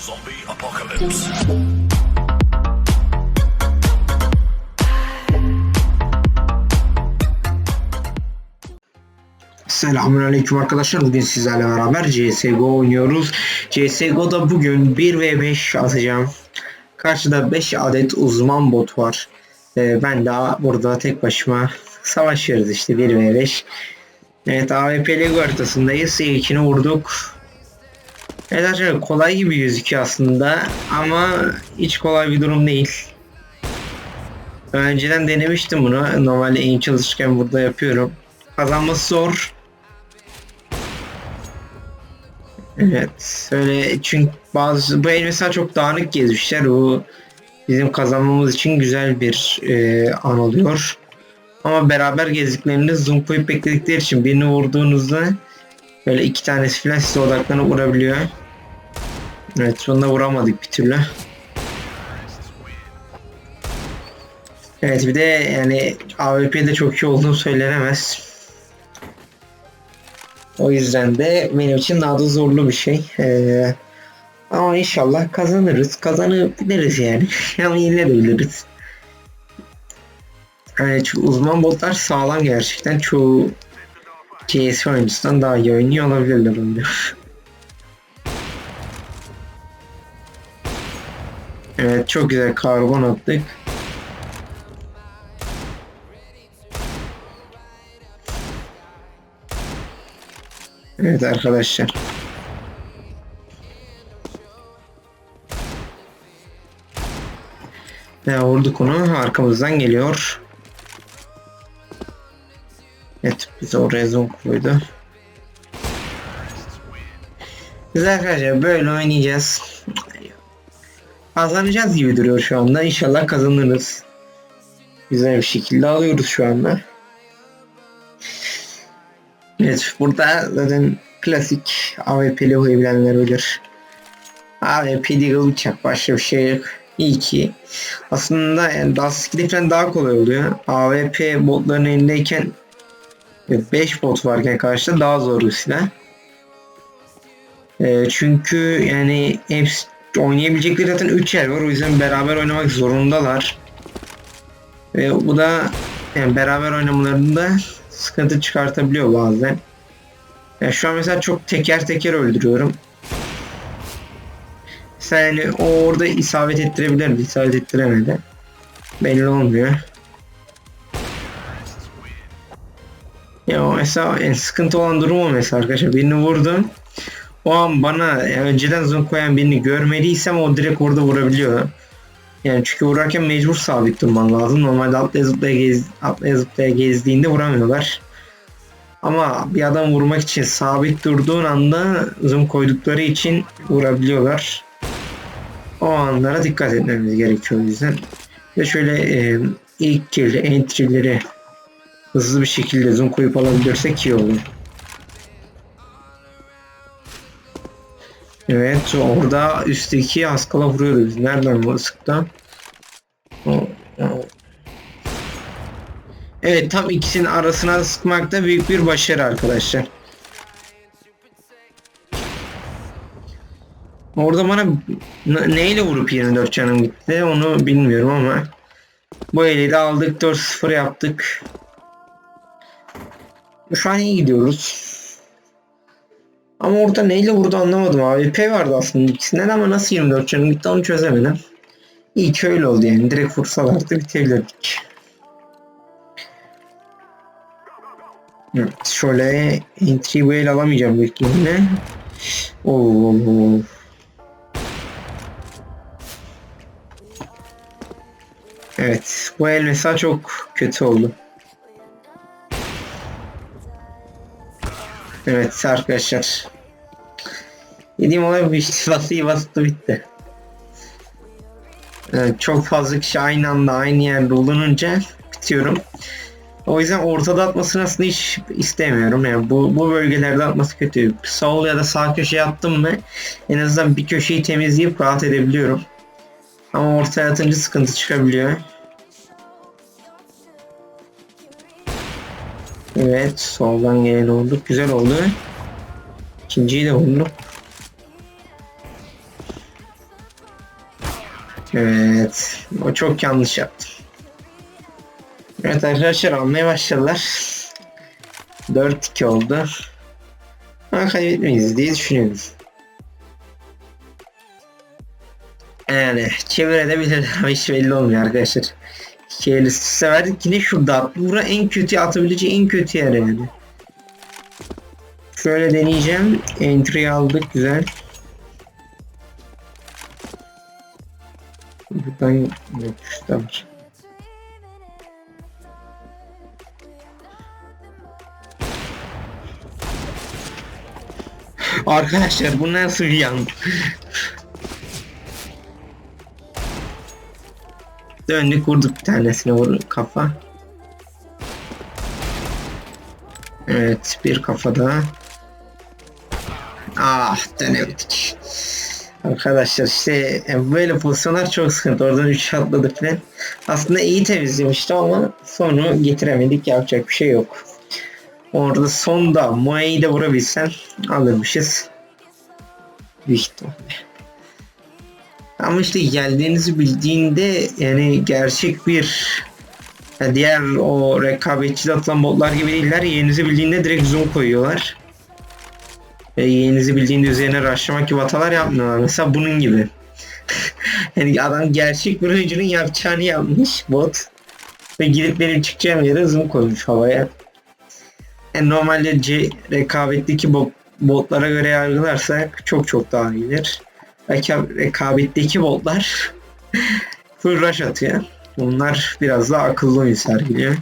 Zombie apocalypse. Selamünaleyküm arkadaşlar. Bugün sizlerle beraber CSGO oynuyoruz. CSGO'da bugün 1v5 atacağım. Karşıda 5 adet uzman bot var. Ee, ben daha burada tek başıma savaşıyoruz işte 1v5. Evet AWP Lego haritasındayız. İlkini vurduk. Evet arkadaşlar kolay gibi gözüküyor aslında ama hiç kolay bir durum değil. Önceden denemiştim bunu. Normalde en çalışırken burada yapıyorum. Kazanması zor. Evet. Öyle çünkü bazı bu el mesela çok dağınık gezmişler. Bu bizim kazanmamız için güzel bir e, an oluyor. Ama beraber gezdiklerinde zoom koyup bekledikleri için birini vurduğunuzda böyle iki tanesi falan size odaklanıp vurabiliyor. Evet sonunda vuramadık bir türlü. Evet bir de yani AWP'de çok iyi olduğum söylenemez. O yüzden de benim için daha da zorlu bir şey. Ee, ama inşallah kazanırız. Kazanabiliriz yani. Ama yenilebiliriz. Yani uzman botlar sağlam gerçekten. Çoğu CS oyuncusundan daha iyi oynuyor olabilirler onu. evet çok güzel karbon attık. Evet arkadaşlar. Ya vurduk onu. Arkamızdan geliyor. Evet bize oraya zoom koydu. Biz arkadaşlar böyle oynayacağız. Kazanacağız gibi duruyor şu anda. İnşallah kazanırız. Güzel bir şekilde alıyoruz şu anda. Evet burada zaten klasik AWP'li oynayanlar bilir. AWP Deagle bıçak başka bir şey yok. İyi ki. Aslında yani 2'de falan daha kolay oluyor. AWP botların elindeyken 5 bot varken karşıda daha zor bir silah. E, çünkü yani hepsi oynayabilecekleri zaten 3 yer var. O yüzden beraber oynamak zorundalar. Ve bu da yani beraber oynamalarında sıkıntı çıkartabiliyor bazen. Yani şu an mesela çok teker teker öldürüyorum. Mesela yani o orada isabet ettirebilir mi? İsabet ettiremedi. Belli olmuyor. Ya o mesela en sıkıntı olan durum o mesela arkadaşlar. Birini vurdum. O an bana yani önceden zoom koyan birini görmediysem o direkt orada vurabiliyor. Yani çünkü vurarken mecbur sabit durman lazım. Normalde atlaya zıplaya, gez, atlaya zıplaya gezdiğinde vuramıyorlar. Ama bir adam vurmak için sabit durduğun anda zoom koydukları için vurabiliyorlar. O anlara dikkat etmemiz gerekiyor o yüzden. Ve şöyle e, ilk kill, entry'leri hızlı bir şekilde zoom koyup alabilirsek iyi olur. Evet orada üstteki askala vuruyordu biz. Nereden bu sıktı? Evet tam ikisinin arasına sıkmak da büyük bir başarı arkadaşlar. Orada bana neyle vurup 24 canım gitti onu bilmiyorum ama bu eli de aldık 4-0 yaptık. Şu an iyi gidiyoruz. Ama orada neyle vurdu anlamadım abi. P vardı aslında ikisinden ama nasıl 24 canım gitti onu çözemedim. İyi ki öyle oldu yani. Direkt vursalardı bitebilirdik. Evet, şöyle entry el alamayacağım büyük ihtimalle. Oo. Evet, bu el mesela çok kötü oldu. Evet arkadaşlar. Yediğim olay bu işte basıyı bastı bitti. Evet, çok fazla kişi aynı anda aynı yerde bulununca bitiyorum. O yüzden ortada atmasını aslında hiç istemiyorum. Yani bu, bu bölgelerde atması kötü. Sol ya da sağ köşeye attım mı en azından bir köşeyi temizleyip rahat edebiliyorum. Ama ortaya atınca sıkıntı çıkabiliyor. Evet soldan gelen olduk. Güzel oldu. İkinciyi de vurduk. Evet. O çok yanlış yaptı. Evet arkadaşlar almaya başladılar. 4-2 oldu. Ama kaybetmeyiz diye düşünüyorum. Yani çevirebilirler ama hiç belli olmuyor arkadaşlar. İki el üst üste verdik. Yine şurada attı. Bura en kötü atabileceği en kötü yer yani. Şöyle deneyeceğim. Entry aldık güzel. Buradan yok var. Arkadaşlar bu nasıl bir yan? Döndük vurduk bir tanesine vur kafa. Evet bir kafa daha. Ah dönemedik. Arkadaşlar işte yani böyle pozisyonlar çok sıkıntı. Oradan 3 atladı falan. Aslında iyi temizlemişti ama sonu getiremedik. Yapacak bir şey yok. Orada sonda Muay'ı da vurabilsen alırmışız. Büyük ihtimalle. Ama işte geldiğinizi bildiğinde yani gerçek bir ya diğer o rekabetçi atılan botlar gibi değiller. Yerinizi bildiğinde direkt zoom koyuyorlar. Ve yerinizi bildiğinde üzerine rushlamak gibi hatalar yapmıyorlar. Mesela bunun gibi. yani adam gerçek bir oyuncunun yapacağını yapmış bot. Ve gidip benim çıkacağım yere zoom koymuş havaya. Yani normalde C rekabetteki bot, botlara göre yargılarsak çok çok daha iyidir. Reka- Rekabetteki botlar full rush atıyor. Bunlar biraz daha akıllı oyun sergiliyor.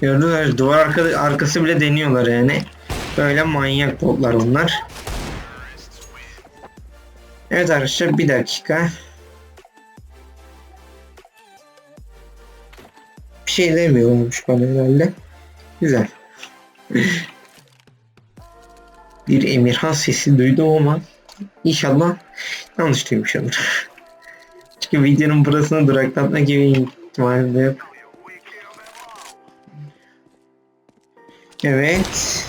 Gördüler duvar arka, arkası bile deniyorlar yani. Böyle manyak botlar onlar. Evet arkadaşlar bir dakika. Bir şey demiyormuş bana herhalde. Güzel. bir Emirhan sesi duydum ama inşallah yanlış duymuşumdur. Çünkü videonun burasını duraklatma gibi ihtimali yok. Evet.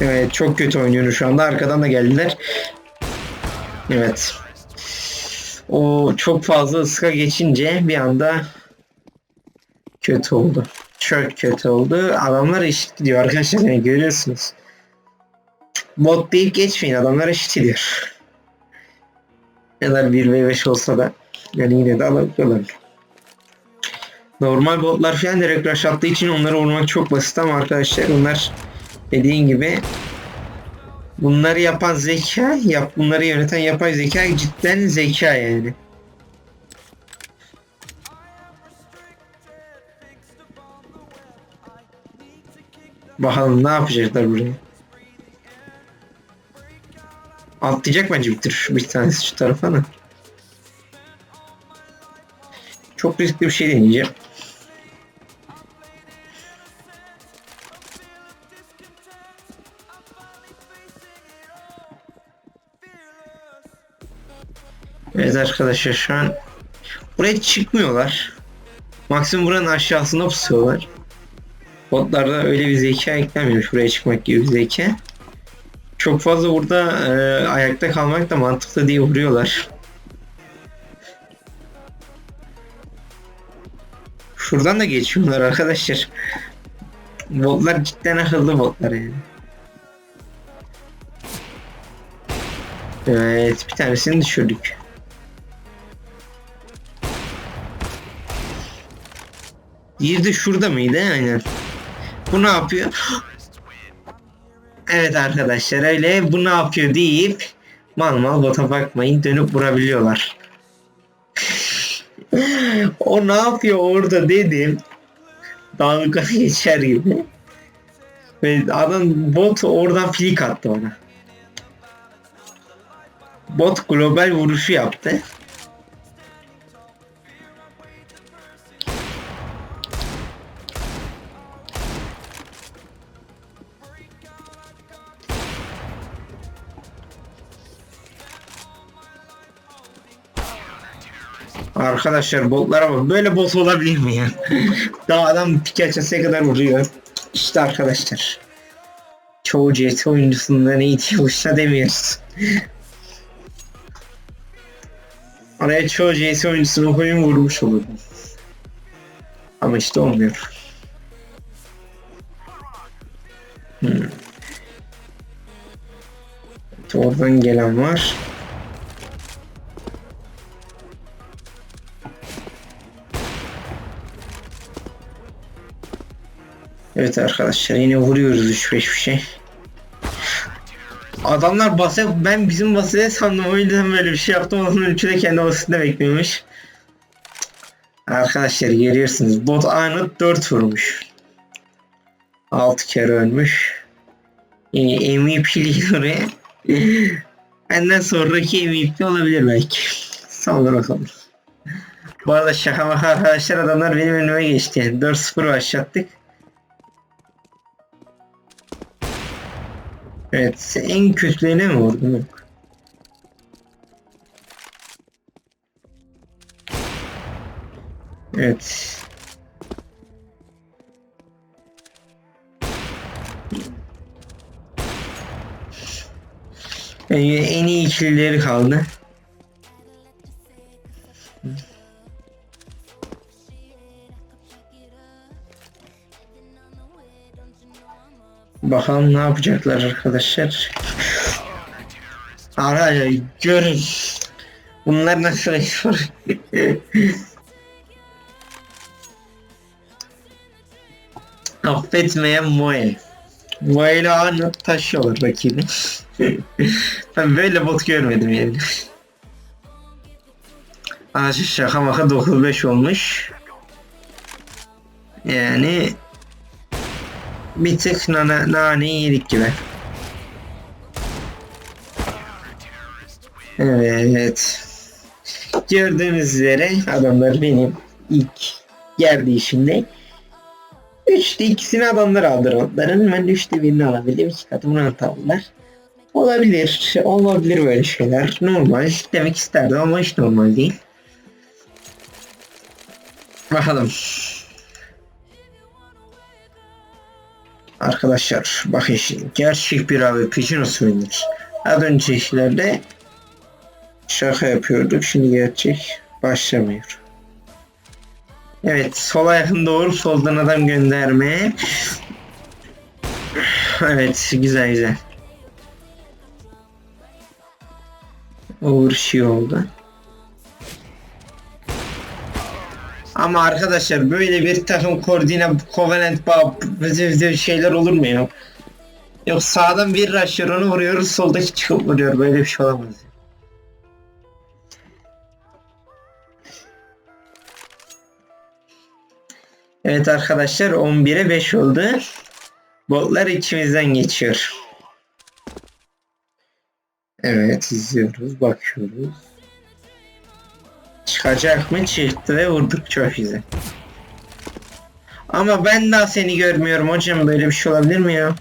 Evet çok kötü oynuyoruz şu anda. Arkadan da geldiler. Evet. O çok fazla ıska geçince bir anda kötü oldu. Çok kötü oldu. Adamlar eşit gidiyor arkadaşlar. Yani görüyorsunuz. Bot deyip geçmeyin. Adamlar eşit gidiyor. Ne kadar 1v5 olsa da yani yine de alabiliyorlar. Normal botlar falan direkt rush attığı için onları vurmak çok basit ama arkadaşlar onlar dediğin gibi bunları yapan zeka, yap bunları yöneten yapay zeka cidden zeka yani. Bakalım ne yapacaklar buraya. Atlayacak bence bir tür bir tanesi şu tarafa da. Çok riskli bir şey deneyeceğim. Arkadaşlar şu an buraya çıkmıyorlar. Maksimum buranın aşağısında pusuyorlar. Botlarda öyle bir zeka eklenmemiş buraya çıkmak gibi bir zeka. Çok fazla burada e, ayakta kalmak da mantıklı diye vuruyorlar. Şuradan da geçiyorlar arkadaşlar. Botlar cidden akıllı botlar yani. Evet bir tanesini düşürdük. De şurada mıydı? Aynen. Bu ne yapıyor? Evet arkadaşlar öyle bu ne yapıyor deyip mal mal bota bakmayın dönüp vurabiliyorlar. o ne yapıyor orada dedim. Dalga geçer gibi. Ve adam bot oradan flick attı ona. Bot global vuruşu yaptı. Arkadaşlar botlara bak. Böyle bot olabilir mi ya? Daha adam Pikachu'ya kadar vuruyor. İşte arkadaşlar. Çoğu CS oyuncusundan iyi boşuna demiyoruz. Araya çoğu CS oyuncusunu koyun vurmuş olurdum. Ama işte olmuyor. Hmm. Oradan gelen var. Evet arkadaşlar yine vuruyoruz 3-5 bir şey. Adamlar basit ben bizim basite sandım o yüzden böyle bir şey yaptım onun üçü de kendi basitinde bekliyormuş. Arkadaşlar görüyorsunuz bot anı 4 vurmuş. 6 kere ölmüş. Yani MVP'li oraya. Benden sonraki MVP olabilir belki. Saldır bakalım. Bu arada şaka maka arkadaşlar adamlar benim önüme geçti yani 4-0 başlattık. Evet en kötülerine mi vurdum? Yok. Evet. En iyi ikilileri kaldı. Bakalım ne yapacaklar arkadaşlar. Arkadaşlar görün. Bunlar nasıl yapıyor? Affetmeyen Moe. Moe ile aynı taşıyorlar rakibi. ben böyle bot görmedim yani. Arkadaşlar şaka maka 9-5 olmuş. Yani bir tık nane, nane yedik gibi. Evet. Gördüğünüz üzere adamlar benim ilk yer değişimde. Üçte ikisini adamlar aldı roundların. Ben üçte birini alabildim. İki katı round aldılar. Olabilir. Olabilir böyle şeyler. Normal. Demek isterdim ama hiç normal değil. Bakalım. Arkadaşlar bakın şimdi gerçek bir AWP'ci nasıl oynanır? Az öncekilerde şaka yapıyorduk şimdi gerçek başlamıyor. Evet sola yakın doğru soldan adam gönderme. Evet güzel güzel. Overshield oldu. Ama arkadaşlar böyle bir takım koordine Covenant böyle şeyler olur mu ya? Yok sağdan bir rusher onu vuruyoruz soldaki çıkıp vuruyor böyle bir şey olamaz. Evet arkadaşlar 11'e 5 oldu. Botlar içimizden geçiyor. Evet izliyoruz bakıyoruz. Çıkacak mı? Çıktı ve vurduk çok güzel. Ama ben daha seni görmüyorum hocam böyle bir şey olabilir mi ya?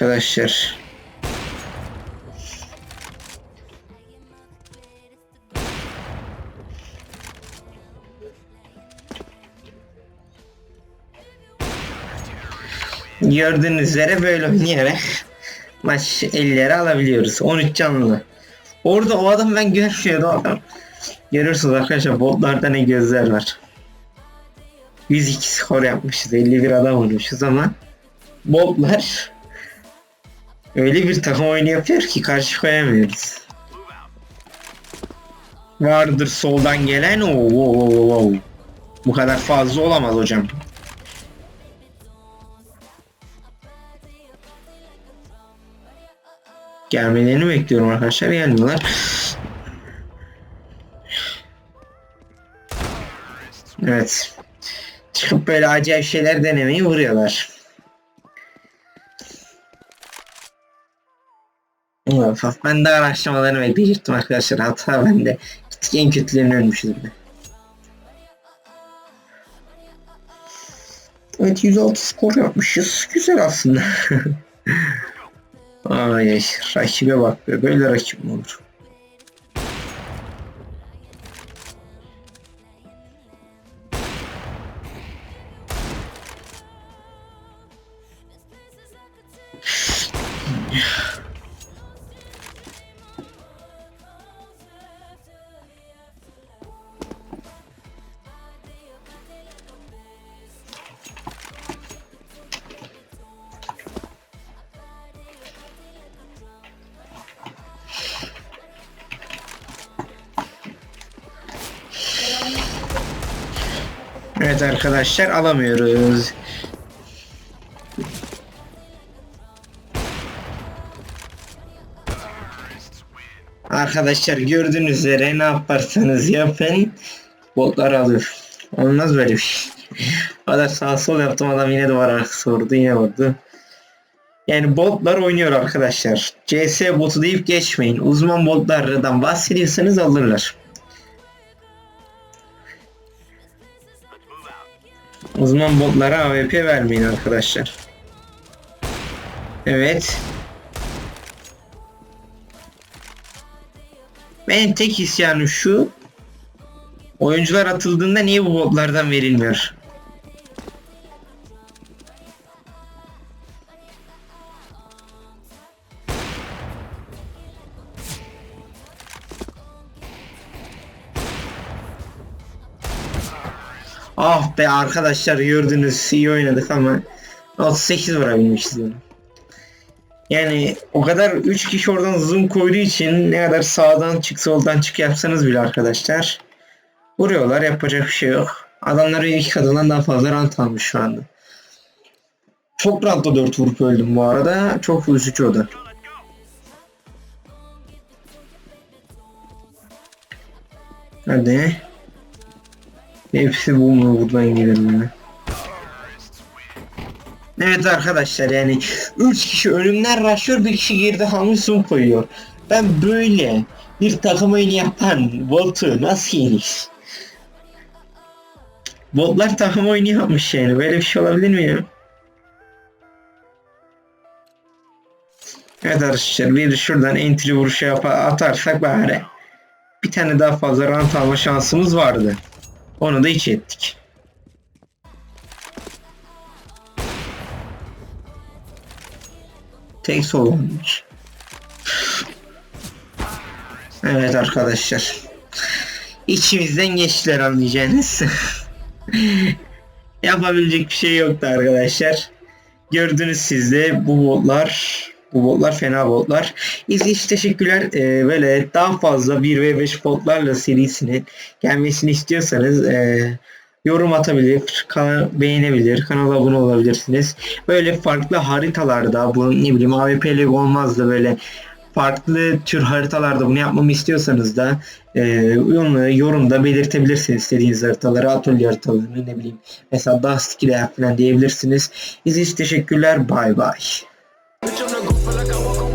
Arkadaşlar. Gördüğünüz üzere böyle oynayarak maç elleri alabiliyoruz. 13 canlı. Orada o adam ben görmüyordum adam. Görürsünüz arkadaşlar botlarda ne gözler var. 102 skor yapmışız. 51 adam vurmuşuz ama botlar öyle bir takım oyunu yapıyor ki karşı koyamıyoruz. Vardır soldan gelen o wow. Bu kadar fazla olamaz hocam. Gelmelerini bekliyorum arkadaşlar. Gelmiyorlar. Evet. Çıkıp böyle acayip şeyler denemeyi vuruyorlar. Of, of. Ben de araştırmalarını bekleyecektim arkadaşlar. Hata bende. Gittik en kötülerini ölmüşüz bir de. Evet 106 skor yapmışız. Güzel aslında. Ay rakibe bak be. Böyle rakip mi olur? Evet arkadaşlar alamıyoruz. Arkadaşlar gördüğünüz üzere ne yaparsanız yapın botlar alıyor. Olmaz böyle bir şey. O sağ sol yaptım adam yine duvar arkası vurdu yine vurdu. Yani botlar oynuyor arkadaşlar. CS botu deyip geçmeyin. Uzman botlardan bahsediyorsanız alırlar. Uzman botlara AWP vermeyin arkadaşlar. Evet. Benim tek isyanım şu. Oyuncular atıldığında niye bu botlardan verilmiyor? Be arkadaşlar gördünüz iyi oynadık ama 38 vurabilmişiz yani. O kadar 3 kişi oradan zoom koyduğu için ne kadar sağdan çık soldan çık yapsanız bile arkadaşlar vuruyorlar yapacak bir şey yok. Adamlar iki kadından daha fazla rant almış şu anda. Çok rantta 4 vurup öldüm bu arada. Çok üzücü o da. Hadi. Hepsi bu mu? Buradan gidelim ya. Evet arkadaşlar yani 3 kişi önümden raşıyor bir kişi geride Hamilton koyuyor. Ben böyle bir takım oyunu yapan botu nasıl yenir? Botlar takım oyunu yapmış yani böyle bir şey olabilir mi ya? Evet arkadaşlar bir şuradan entry vuruşu yap atarsak bari bir tane daha fazla rant alma şansımız vardı. Onu da hiç ettik. Tek sol olmuş. Evet arkadaşlar. İçimizden geçtiler anlayacağınız. Yapabilecek bir şey yoktu arkadaşlar. Gördünüz siz de bu botlar bu botlar fena botlar. İzleyici teşekkürler. Ee, böyle daha fazla 1v5 botlarla serisinin gelmesini istiyorsanız e, yorum atabilir, kanal beğenebilir, kanala abone olabilirsiniz. Böyle farklı haritalarda bu ne bileyim AWP'lik olmaz da böyle farklı tür haritalarda bunu yapmamı istiyorsanız da e, onu yorumda belirtebilirsiniz istediğiniz haritaları, atölye haritalarını ne bileyim mesela Dust 2'de falan diyebilirsiniz. İzlediğiniz teşekkürler. Bay bay. Bitch, I'm the feel like I walk